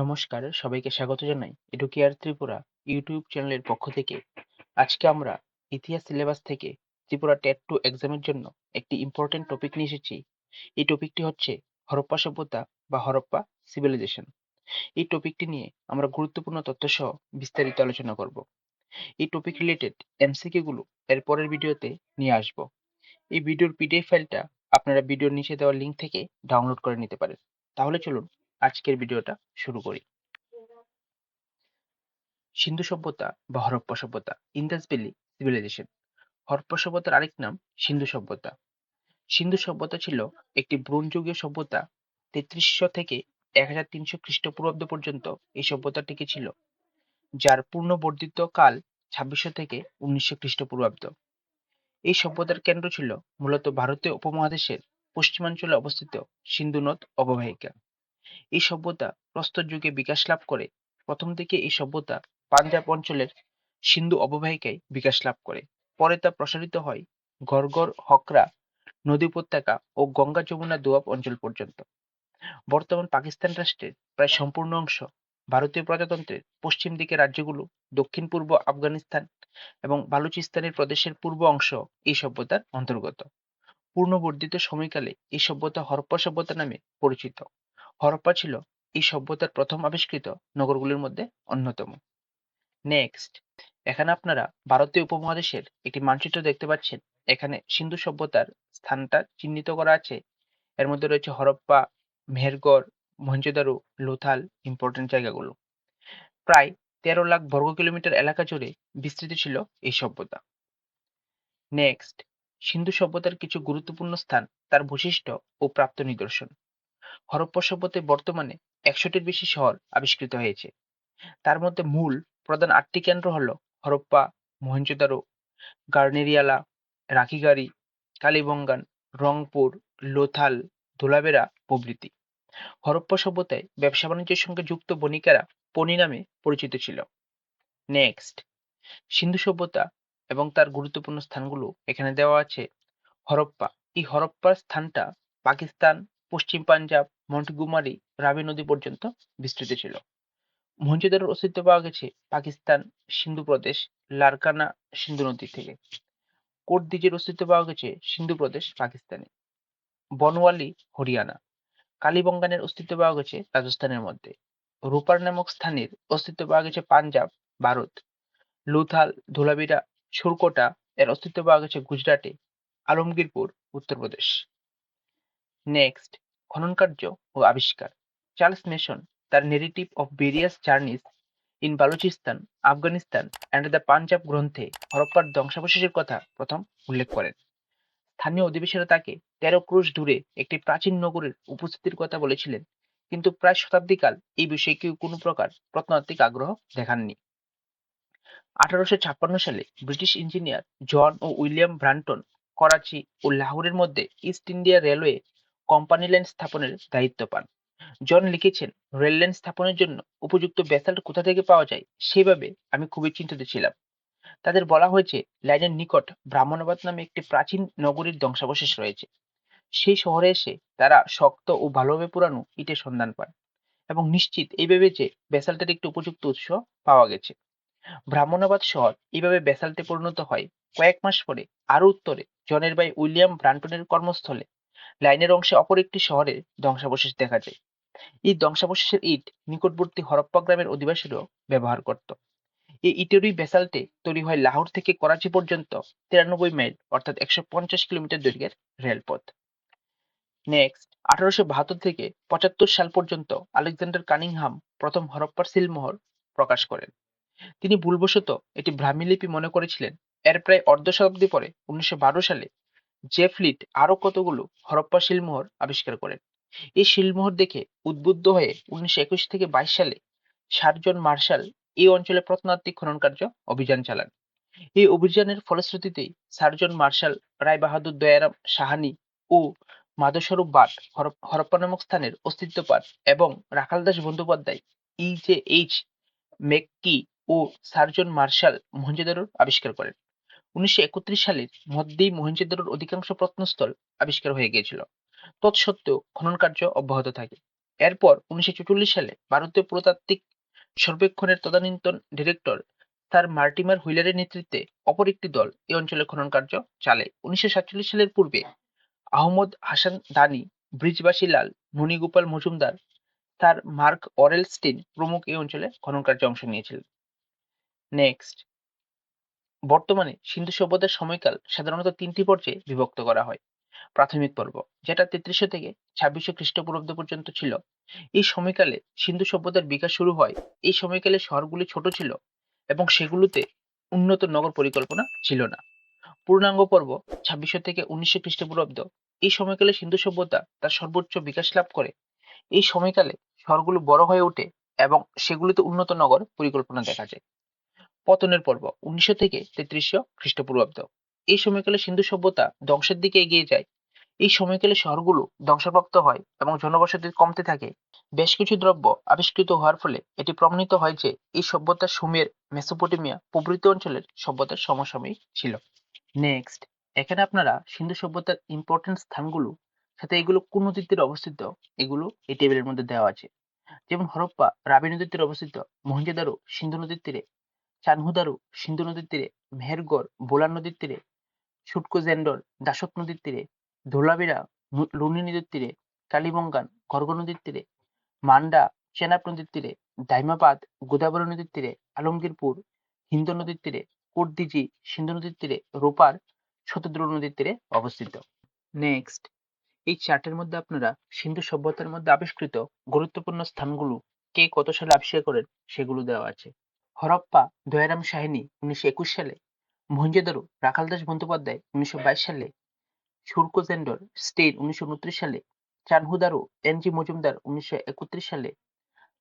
নমস্কার, সবাইকে স্বাগত জানাই এডুকেয়ার ত্রিপুরা ইউটিউব চ্যানেলের পক্ষ থেকে। আজকে আমরা ইতিহাস সিলেবাস থেকে ত্রিপুরা টেট টু এক্সামের জন্য একটি ইম্পর্টেন্ট টপিক নিয়ে এসেছি। এই টপিকটি হচ্ছে হরপ্পা সভ্যতা বা হরপ্পা সিভিলাইজেশন এই টপিকটি নিয়ে আমরা গুরুত্বপূর্ণ তথ্য সহ বিস্তারিত আলোচনা করব। এই টপিক রিলেটেড এমসিকে গুলো এর পরের ভিডিওতে নিয়ে আসব। এই ভিডিওর পিডিএফ ফাইলটা আপনারা ভিডিওর নিচে দেওয়া লিঙ্ক থেকে ডাউনলোড করে নিতে পারেন। তাহলে চলুন আজকের ভিডিওটা শুরু করি। সিন্ধু সভ্যতা বা হরপ্পা সভ্যতা ইন্দাস ভ্যালি সিভিলাইজেশন হরপ্পা সভ্যতার আরেক নাম সিন্ধু সভ্যতা। সিন্ধু সভ্যতা ছিল একটি ব্রোঞ্জযুগীয় সভ্যতা, তেত্রিশশো থেকে এক হাজার তিনশো খ্রিস্টপূর্বাব্দ পর্যন্ত এই সভ্যতা টিকে ছিল, যার পূর্ণ বর্ধিত কাল ছাব্বিশশো থেকে উনিশশো খ্রিস্টপূর্বাব্দ। এই সভ্যতার কেন্দ্র ছিল মূলত ভারতীয় উপমহাদেশের পশ্চিমাঞ্চলে অবস্থিত সিন্ধু নদ অববাহিকা। এই সভ্যতা প্রস্তর যুগে বিকাশ লাভ করে। প্রথম দিকে এই সভ্যতা পাঞ্জাব অঞ্চলের সিন্ধু অববাহিকায় বিকাশ লাভ করে। পরে তা প্রসারিত হয় গড়গড় হকরা, নদী উপত্যকা ও গঙ্গা যমুনা দোয়াব অঞ্চল পর্যন্ত। বর্তমান পাকিস্তান রাষ্ট্রের প্রায় সম্পূর্ণ অংশ ভারতীয় প্রজাতন্ত্রের পশ্চিম দিকে রাজ্যগুলো, দক্ষিণ, পূর্ব আফগানিস্তান এবং বালুচিস্তানের প্রদেশের পূর্ব অংশ এই সভ্যতার অন্তর্গত। পূর্ণবর্ধিত সময়কালে এই সভ্যতা হরপ্পা সভ্যতা নামে পরিচিত। হরপ্পা ছিল এই সভ্যতার প্রথম আবিষ্কৃত নগরগুলির মধ্যে অন্যতম। নেক্সট এখানে আপনারা ভারতীয় উপমহাদেশের একটি মানচিত্র দেখতে পাচ্ছেন। এখানে সিন্ধু সভ্যতার স্থানটা চিহ্নিত করা আছে। এর মধ্যে রয়েছে হরপ্পা, মেহেরগড়, মহেঞ্জোদারো, লোথাল ইম্পর্টেন্ট জায়গাগুলো। প্রায় তেরো লাখ বর্গ কিলোমিটার এলাকা জুড়ে বিস্তৃত ছিল এই সভ্যতা। নেক্সট সিন্ধু সভ্যতার কিছু গুরুত্বপূর্ণ স্থান, তার বৈশিষ্ট্য ও প্রাপ্ত নিদর্শন। হরপ্পা সভ্যতায় বর্তমানে একশোটির বেশি শহর আবিষ্কৃত হয়েছে। তার মধ্যে মূল প্রধান আটটি কেন্দ্র হল হরপ্পা, মহেঞ্জোদারো, গার্নেরিয়ালা, রাখিগাড়ি, কালীবঙ্গান, রংপুর, লোথাল ধুলাবেরা প্রভৃতি। হরপ্পা সভ্যতায় ব্যবসা বাণিজ্যের সঙ্গে যুক্ত বণিকেরা পনি নামে পরিচিত ছিল। নেক্সট, সিন্ধু সভ্যতা এবং তার গুরুত্বপূর্ণ স্থানগুলো এখানে দেওয়া আছে হরপ্পা। এই হরপ্পার স্থানটা পাকিস্তান পশ্চিম পাঞ্জাব, মন্টগুমারি, রাবি নদী পর্যন্ত বিস্তৃত ছিল। মহেঞ্জোদারোর অস্তিত্ব পাওয়া গেছে পাকিস্তান সিন্ধু প্রদেশ, লারকানা সিন্ধু নদী থেকে। কোটদিজের অস্তিত্ব পাওয়া গেছে সিন্ধু প্রদেশ, পাকিস্তানে। বনওয়ালি, হরিয়ানা। কালীবঙ্গানের অস্তিত্ব পাওয়া গেছে রাজস্থানের মধ্যে। রূপার নামক স্থানের অস্তিত্ব পাওয়া গেছে পাঞ্জাব, ভারত। লুথাল ধুলাবিরা সুরকোটা এর অস্তিত্ব পাওয়া গেছে গুজরাটে, আলমগীরপুর, উত্তরপ্রদেশ। নেক্সট খনন কার্য ও আবিষ্কার। চার্লস মেসন তার narrative of various journeys in Balochistan Afghanistan and the Punjab গ্রন্থে হরপ্পার ধ্বংসাবশেষের কথা প্রথম উল্লেখ করেন। স্থানীয় অধিবেশনে তাকে তেরো ক্রুশ দূরে একটি প্রাচীন নগরের উপস্থিতির কথা বলেছিলেন, কিন্তু প্রায় শতাব্দীকাল এই বিষয়ে কেউ কোনো প্রকার প্রত্নতাত্ত্বিক আগ্রহ দেখাননি। আঠারোশো ছাপ্পান্ন সালে ব্রিটিশ ইঞ্জিনিয়ার জন ও উইলিয়াম ব্রান্টন করাচি ও লাহোরের মধ্যে east India railway company line স্থাপনের দায়িত্ব পান। জন লিখেছেন, রেল লাইন স্থাপনের জন্য উপযুক্ত ব্যাসাল্ট কোথা থেকে পাওয়া যায় সেভাবে আমি খুবই চিন্তিত ছিলাম। তাদের বলা হয়েছে, লাইনের নিকট ব্রাহ্মণাবাদ নামে একটি প্রাচীন নগরীর ধ্বংসাবশেষ রয়েছে। সেই শহরে এসে তারা শক্ত ও ভালোভাবে পুরানো ইটের সন্ধান পান এবং নিশ্চিত এই ভেবে যে ব্যাসাল্টের একটি উপযুক্ত উৎস পাওয়া গেছে। ব্রাহ্মণাবাদ শহর এইভাবে ব্যাসাল্টে পরিণত হয় কয়েক মাস পরে। আরও উত্তরে জনের ভাই উইলিয়াম ব্রান্টনের কর্মস্থলে লাইনের অংশে অপর একটি শহরে ধ্বংসাবশেষ দেখা যায়। এই ধ্বংসাবশেষের ইট নিকটবর্তী হরপ্পা গ্রামের অধিবাসীরাও ব্যবহার করত। এই ইটেরই ব্যাসাল্টে তৈরি হয় লাহোর থেকে করাচি পর্যন্ত তিরানব্বই মাইল, অর্থাৎ একশো পঞ্চাশ কিলোমিটার দৈর্ঘ্যের রেলপথ। নেক্সট, আঠারোশো বাহাত্তর থেকে পঁচাত্তর সাল পর্যন্ত আলেকজান্ডার কানিংহাম প্রথম হরপ্পার সিলমোহর প্রকাশ করেন। তিনি ভুলবশত এটি ব্রাহ্মী লিপি মনে করেছিলেন। এর প্রায় অর্ধ শতাব্দী পরে, উনিশশো বারো সালে জেফলিট আরও কতগুলো হরপ্পা শিলমোহর আবিষ্কার করেন? এই শিলমোহর দেখে উদ্বুদ্ধ হয়ে উনিশশো একুশ থেকে বাইশ সালে সার্জন মার্শাল এই অঞ্চলে প্রত্নতাত্ত্বিক খনন কার্য অভিযান চালান। এই অভিযানের ফলশ্রুতিতেই sir john Marshall Rai Bahadur Dayaram Sahni ও মাধবস্বরূপ বাট হরপ্পা নামক স্থানের অস্তিত্ব পান এবং Rakhaldas Bandyopadhyay E J H Mackay ও সার্জন মার্শাল মহেঞ্জোদারোর আবিষ্কার করেন। উনিশশো একত্রিশ সালের মধ্যেই মহেঞ্জোদারোর অধিকাংশ প্রত্নস্থল আবিষ্কার হয়ে গিয়েছিল। তৎসত্ত্বেও খনন কার্য অব্যাহত থাকে। এরপর উনিশশো সালে ভারতীয় প্রত্নতাত্ত্বিক সর্বেক্ষণের তদানীন্তন ডিরেক্টর স্যার মার্টিমার হুইলারের নেতৃত্বে অপর একটি দল এই অঞ্চলে খনন কার্য চালায় উনিশশো সালের পূর্বে আহমদ হাসান দানি, ব্রিজবাসী লাল মণিগোপাল মজুমদার তার মার্ক অরেলস্টিন প্রমুখ এই অঞ্চলে খনন কার্যে অংশ নিয়েছিলেন। নেক্সট। বর্তমানে সিন্ধু সভ্যতার সময়কাল সাধারণত তিনটি পর্যায়ে বিভক্ত করা হয়। প্রাথমিক পর্ব, যেটা তেত্রিশশো থেকে ছাব্বিশশো খ্রিস্টপূর্বাব্দ পর্যন্ত ছিল। এই সময়কালে সিন্ধু সভ্যতার বিকাশ শুরু হয় এই সময়কালে শহরগুলি ছোট ছিল এবং সেগুলোতে উন্নত নগর পরিকল্পনা ছিল না। পূর্ণাঙ্গ পর্ব, ছাব্বিশশো থেকে উনিশশো খ্রিস্টপূর্বাব্দ, এই সময়কালে সিন্ধু সভ্যতা তার সর্বোচ্চ বিকাশ লাভ করে। এই সময়কালে শহরগুলো বড় হয়ে ওঠে এবং সেগুলিতে উন্নত নগর পরিকল্পনা দেখা যায়। পতনের পর্ব, উনিশশো থেকে তেত্রিশশো খ্রিস্টপূর্বাব্দ। এই সময়কালে সিন্ধু সভ্যতা ধ্বংসের দিকে এগিয়ে যায়। এই সময়কালে শহরগুলো ধ্বংসপ্রাপ্ত হয় এবং জনবসতি কমতে থাকে। বেশ কিছু দ্রব্য আবিষ্কৃত হওয়ার ফলে এটি প্রমাণিত হয় যে এই সভ্যতা সুমের, মেসোপটেমিয়া, প্রভৃতি অঞ্চলের সভ্যতার সমসাময়িক ছিল। নেক্সট এখানে আপনারা সিন্ধু সভ্যতার ইম্পর্টেন্ট স্থানগুলো, সাথে এগুলো কোন নদীর অবস্থিত, এগুলো এই টেবিলের মধ্যে দেওয়া আছে। যেমন হরপ্পা রাবি নদীর তীরে অবস্থিত, মহেঞ্জোদারো সিন্ধু নদীর তীরে চানহুদারু সিন্ধু নদীর তীরে, মেহেরগড় বোলান নদীর তীরে সুটকোজেন্ডর দাসক নদীর তীরে ধোলাবিরা লুনি নদীর তীরে, কালীবঙ্গান গর্গ নদীর তীরে, মান্ডা, চেনাব নদীর তীরে, দাইমাবাদ, গোদাবরী নদীর তীরে, আলমগীরপুর, হিন্দু নদীর তীরে কোটদিজি সিন্ধু নদীর তীরে, রোপার শতদ্রু নদীর তীরে অবস্থিত। নেক্সট এই চার্টের মধ্যে আপনারা সিন্ধু সভ্যতার মধ্যে আবিষ্কৃত গুরুত্বপূর্ণ স্থানগুলো কে কত সালে আবিষ্কার করেন সেগুলো দেওয়া আছে। হরপ্পা দয়ারাম সাহিনী উনিশশো একুশ সালে মহেঞ্জোদারো রাখালদাস বন্দ্যোপাধ্যায় উনিশশো বাইশ সালে সুরকোজেন্ডর স্টেইন উনিশশো উনত্রিশ সালে, চানহুদারো এনজি মজুমদার উনিশশো একত্রিশ সালে,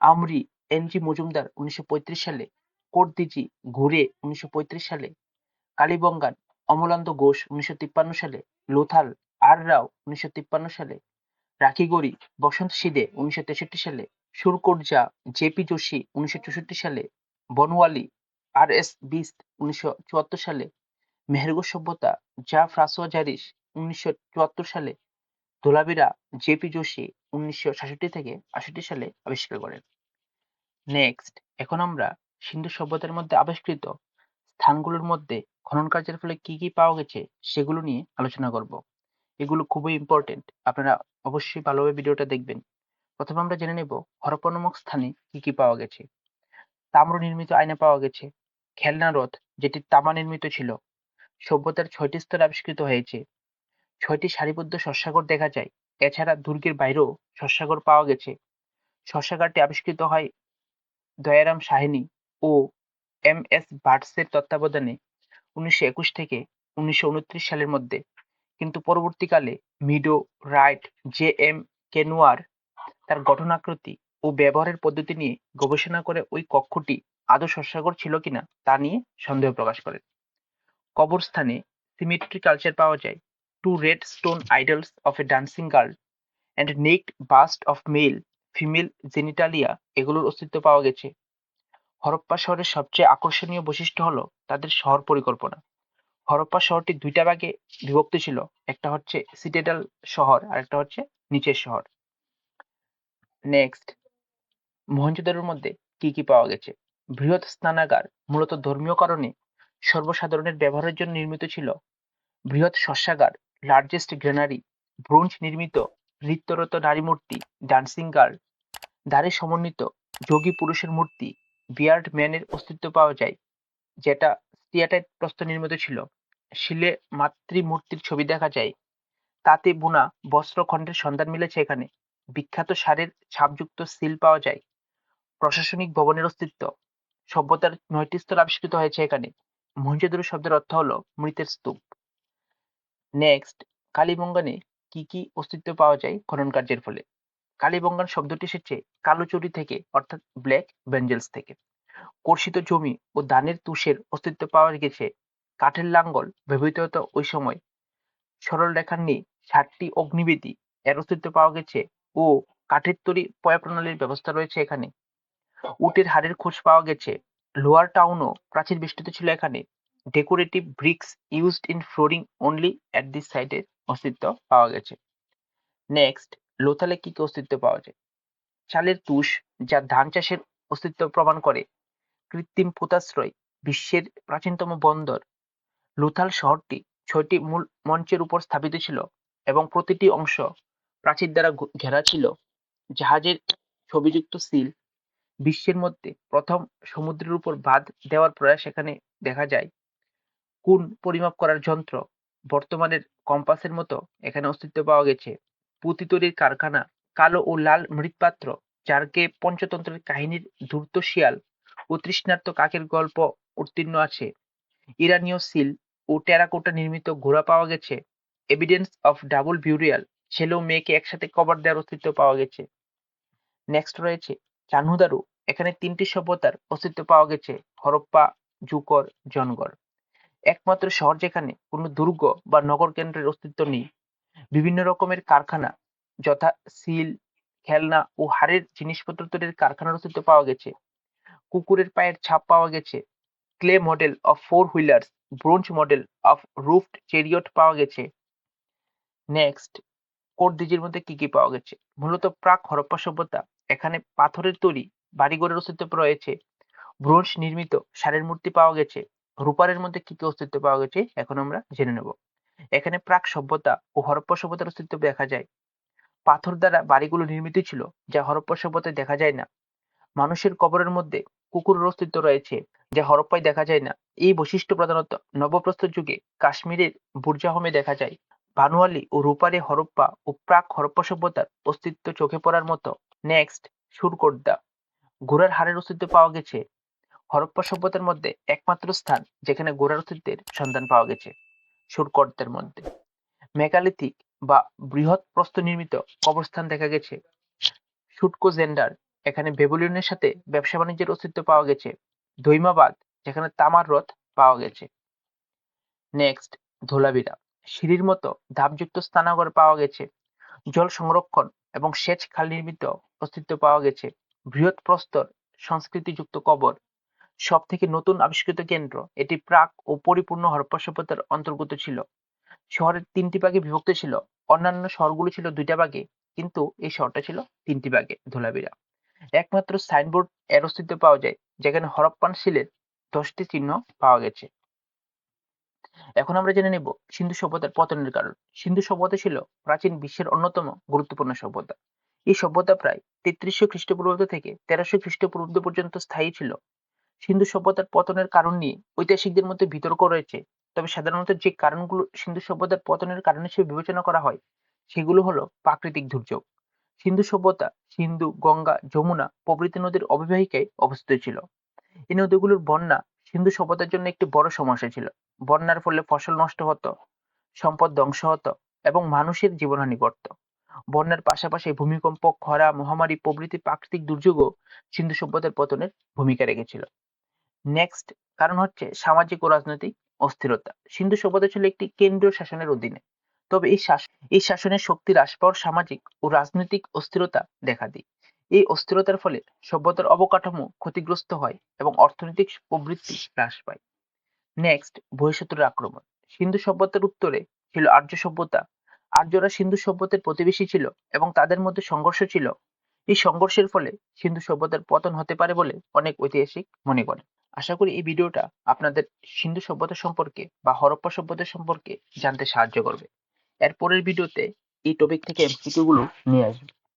আমরি এনজি মজুমদার উনিশশো পঁয়ত্রিশ সালে, কোটদিজি ঘুরে উনিশশো পঁয়ত্রিশ সালে, কালীবঙ্গান অমলান্ত ঘোষ উনিশশো তিপ্পান্ন সালে, লোথাল আর রাও উনিশশো তিপ্পান্ন সালে, রাখিগড়ি বসন্ত সিদে উনিশশো তেষট্টি সালে সুরকোটজা জেপি যোশী উনিশশো চৌষট্টি সালে বনওয়ালি আর এস বিস্ট উনিশশো চুয়াত্তর সালে, মেহেরগড় সভ্যতা, জা ফ্রাসোয়া জারিস উনিশশো চুয়াত্তর সালে ধোলাবিরা জেপি যোশী উনিশশো সাতষট্টি থেকে আষট্টি সালে আবিষ্কার করেন। নেক্সট, এখন আমরা সিন্ধু সভ্যতার মধ্যে আবিষ্কৃত স্থানগুলোর মধ্যে খনন কার্যের ফলে কি কি পাওয়া গেছে সেগুলো নিয়ে আলোচনা করব। এগুলো খুবই ইম্পর্টেন্ট আপনারা অবশ্যই ভালোভাবে ভিডিওটা দেখবেন। প্রথমে আমরা জেনে নেব হরপ্পা নামক স্থানে কি কি পাওয়া গেছে। তাম্র নির্মিত আয়না পাওয়া গেছে। খেলনা রথ, যেটি তামা নির্মিত ছিল। সভ্যতার ছয়টি স্তর আবিষ্কৃত হয়েছে। ছয়টি সারিবদ্ধ শস্যাগার দেখা যায়। এছাড়া দুর্গের বাইরেও শস্যাগার পাওয়া গেছে। শস্যাগারটি আবিষ্কৃত হয় দয়ারাম সাহিনী ও এম এস বার্টসের তত্ত্বাবধানে উনিশশো একুশ থেকে উনিশশো উনত্রিশ সালের মধ্যে। কিন্তু পরবর্তীকালে Meadow Wright J M Kenoyer তার গঠনাকৃতি ও ব্যবহারের পদ্ধতি নিয়ে গবেষণা করে ওই কক্ষটি আদৌ শস্যাগার ছিল কিনা তা নিয়ে সন্দেহ প্রকাশ করেন কবরস্থানে সিমেট্রি কালচার পাওয়া যায়। Two red stone idols of a dancing girl and naked bust of male female genitalia এগুলোর অস্তিত্ব পাওয়া গেছে। হরপ্পা শহরের সবচেয়ে আকর্ষণীয় বৈশিষ্ট্য হলো তাদের শহর পরিকল্পনা। হরপ্পা শহরটি দুইটা ভাগে বিভক্ত ছিল, একটা হচ্ছে সিটেডাল শহর আর একটা হচ্ছে নিচের শহর। নেক্সট মহেঞ্জোদারোর মধ্যে কি কি পাওয়া গেছে? বৃহৎ স্নানাগার মূলত ধর্মীয় কারণে সর্বসাধারণের ব্যবহারের জন্য নির্মিত ছিল। বৃহৎ শস্যাগার লার্জেস্ট গ্রেনারি ব্রোঞ্জ নির্মিত নৃত্যরত নারী মূর্তি ডান্সিং গার্ল দ্বারে সমন্বিত যোগী পুরুষের মূর্তি বিয়ার্ড ম্যানের অস্তিত্ব পাওয়া যায়, যেটা স্টিয়াটাইট প্রস্তর নির্মিত ছিল। শিলে মাতৃমূর্তির ছবি দেখা যায়। তাতে বোনা বস্ত্রখণ্ডের সন্ধান মিলেছে এখানে। বিখ্যাত সারের ছাপযুক্ত সিল পাওয়া যায়। প্রশাসনিক ভবনের অস্তিত্ব। সভ্যতার নয়টি স্তর আবিষ্কৃত হয়েছে এখানে। মহেঞ্জোদারো শব্দের অর্থ হলো মৃতের স্তূপ। নেক্সট কালীবঙ্গানে কি কি অস্তিত্ব পাওয়া যায় খনন কার্যের ফলে? কালীবঙ্গান শব্দটি এসেছে কালোচুরি থেকে, অর্থাৎ ব্ল্যাক বেঞ্জেলস থেকে। কর্ষিত জমি ও ধানের তুষের অস্তিত্ব পাওয়া গেছে কাঠের লাঙ্গল ব্যবহৃত হতো ওই সময়। সরল রেখার নিয়ে ষাটটি অগ্নিবেদী এর অস্তিত্ব পাওয়া গেছে ও কাঠের তৈরি পয়া প্রণালীর ব্যবস্থা রয়েছে এখানে। উটের হাড়ের খোঁজ পাওয়া গেছে। লোয়ার টাউনও প্রাচীর বেষ্টিত ছিল এখানে। Decorative bricks used in flooring only at this সাইডের অস্তিত্ব পাওয়া গেছে। নেক্সট লোথালে কি কি অস্তিত্ব পাওয়া যায়? চালের তুষ, যা ধান চাষের অস্তিত্ব প্রমাণ করে। কৃত্রিম পোতাশ্রয়, বিশ্বের প্রাচীনতম বন্দর। লোথাল শহরটি ছয়টি মূল মঞ্চের উপর স্থাপিত ছিল এবং প্রতিটি অংশ প্রাচীর দ্বারা ঘেরা ছিল। জাহাজের ছবিযুক্ত সিল বিশ্বের মধ্যে প্রথম সমুদ্রের উপর বাঁধ দেওয়ার প্রয়াস এখানে দেখা যায়। কোন পরিমাপ করার যন্ত্র বর্তমানের কম্পাসের মতো এখানে অস্তিত্ব পাওয়া গেছে। পুঁতি তৈরির কারখানা, কালো ও লাল মৃৎপাত্র, চারকে পঞ্চতন্ত্রের কাহিনীর ধূর্ত শিয়াল ও তৃষ্ণার্ত কাকের গল্প উত্তীর্ণ আছে। ইরানীয় সিল ও টেরাকোটা নির্মিত ঘোড়া পাওয়া গেছে। এভিডেন্স অফ ডাবল বিউরিয়াল ছেলে ও মেয়েকে একসাথে কবর দেওয়ার অস্তিত্ব পাওয়া গেছে। নেক্সট রয়েছে চানুদারু এখানে তিনটি সভ্যতার অস্তিত্ব পাওয়া গেছে, হরপ্পা, জুকর জনগড় একমাত্র শহর যেখানে কোনো দুর্গ বা নগর কেন্দ্রের অস্তিত্ব নেই। বিভিন্ন রকমের কারখানা যথা সিল, খেলনা ও হাড়ের জিনিসপত্র তৈরির কারখানার অস্তিত্ব পাওয়া গেছে। কুকুরের পায়ের ছাপ পাওয়া গেছে। Clay model of four wheelers, bronze model of roofed chariot পাওয়া গেছে। নেক্সট কোট দিজির মধ্যে কি কি পাওয়া গেছে? মূলত প্রাক হরপ্পা সভ্যতা এখানে পাথরের তৈরি বাড়িঘরের অস্তিত্ব রয়েছে। ব্রোঞ্জ নির্মিত সারের মূর্তি পাওয়া গেছে। রূপারের মধ্যে কি কি অস্তিত্ব পাওয়া গেছে এখন আমরা জেনে নেব। এখানে প্রাক সভ্যতা ও হরপ্পা সভ্যতার অস্তিত্ব দেখা যায়। পাথর দ্বারা বাড়িগুলো নির্মিত ছিল, যা হরপ্পা সভ্যতায় দেখা যায় না। মানুষের কবরের মধ্যে কুকুরের অস্তিত্ব রয়েছে, যা হরপ্পায় দেখা যায় না। এই বৈশিষ্ট্য প্রধানত নবপ্রস্তর যুগে কাশ্মীরের বুর্জাহমে দেখা যায়। ভানুয়ালি ও রূপারে হরপ্পা ও প্রাক হরপ্পা সভ্যতার অস্তিত্ব চোখে পড়ার মতো। নেক্সট সুরকোট্টা ঘোড়ার হাড়ের অস্তিত্ব পাওয়া গেছে। হরপ্পা সভ্যতার মধ্যে একমাত্র স্থান যেখানে ঘোড়ার অস্তিত্বের সন্ধান পাওয়া গেছে সুরকটদের মধ্যে। মেগালিথিক বা বৃহৎ প্রস্তর নির্মিত কবরস্থান দেখা গেছে। সুটকো জেন্ডার এখানে বেবুলিয়নের সাথে ব্যবসা বাণিজ্যের অস্তিত্ব পাওয়া গেছে। দৈমাবাদ যেখানে তামার রথ পাওয়া গেছে। নেক্সট, ধোলাবিরা সিঁড়ির মতো ধাপযুক্ত স্থানাগর পাওয়া গেছে। জল সংরক্ষণ এবং সেচ খাল নির্মিত অস্তিত্ব পাওয়া গেছে। বৃহৎ প্রস্তর সংস্কৃতিযুক্ত কবর সব থেকে নতুন আবিষ্কৃত কেন্দ্র। এটি প্রাক ও পরিপূর্ণ হরপ্পা সভ্যতার অন্তর্গত ছিল। শহরের তিনটি ভাগে বিভক্ত ছিল। অন্যান্য শহরগুলো ছিল দুইটা ভাগে, কিন্তু এই শহরটা ছিল তিনটি ভাগে, ধোলাবিরা। একমাত্র সাইনবোর্ড এর অস্তিত্ব পাওয়া যায়, যেখানে হরপ্পান শিলের দশটি চিহ্ন পাওয়া গেছে। এখন আমরা জেনে নেব সিন্ধু সভ্যতার পতনের কারণ। সিন্ধু সভ্যতা ছিল প্রাচীন বিশ্বের অন্যতম গুরুত্বপূর্ণ সভ্যতা। এই সভ্যতা প্রায় তেত্রিশশো খ্রিস্টপূর্বাব্দ থেকে তেরোশো খ্রিস্টপূর্বাব্দ পর্যন্ত স্থায়ী ছিল। সিন্ধু সভ্যতার পতনের কারণ নিয়ে ঐতিহাসিকদের মধ্যে বিতর্ক রয়েছে। তবে সাধারণত যে কারণগুলো সিন্ধু সভ্যতার পতনের কারণ হিসেবে বিবেচনা করা হয়, সেগুলো হলো প্রাকৃতিক দুর্যোগ। সিন্ধু সভ্যতা সিন্ধু, গঙ্গা, যমুনা প্রভৃতি নদীর অববাহিকায় অবস্থিত ছিল। এই নদীগুলোর বন্যা সিন্ধু সভ্যতার জন্য একটি বড় সমস্যা ছিল। বন্যার ফলে ফসল নষ্ট হতো, সম্পদ ধ্বংস হতো এবং মানুষের জীবনহানি ঘটত। বন্যার পাশাপাশি ভূমিকম্প, খরা, মহামারী প্রভৃতি প্রাকৃতিক দুর্যোগও সিন্ধু সভ্যতার পতনের ভূমিকা রেখেছিল। নেক্সট কারণ হচ্ছে সামাজিক ও রাজনৈতিক অস্থিরতা। সিন্ধু সভ্যতা ছিল একটি কেন্দ্রীয় শাসনের অধীনে। তবে এই শাসন এই শাসনের শক্তি হ্রাস পাওয়ার সামাজিক ও রাজনৈতিক অস্থিরতা দেখা দেয়। এই অস্থিরতার ফলে সভ্যতার অবকাঠামো ক্ষতিগ্রস্ত হয় এবং অর্থনৈতিক প্রবৃত্তি হ্রাস পায়। নেক্সট বহিঃশত্রুর আক্রমণ। সিন্ধু সভ্যতার উত্তরে ছিল আর্য সভ্যতা আর্যরা সিন্ধু সভ্যতার প্রতিবেশী ছিল এবং তাদের মধ্যে সংঘর্ষ ছিল। এই সংঘর্ষের ফলে সিন্ধু সভ্যতার পতন হতে পারে বলে অনেক ঐতিহাসিক মনে করেন আশা করি এই ভিডিওটা আপনাদের সিন্ধু সভ্যতা সম্পর্কে বা হরপ্পা সভ্যতা সম্পর্কে জানতে সাহায্য করবে। এর পরের ভিডিওতে এই টপিক থেকে এমসিকিউ গুলো নিয়ে আসবে।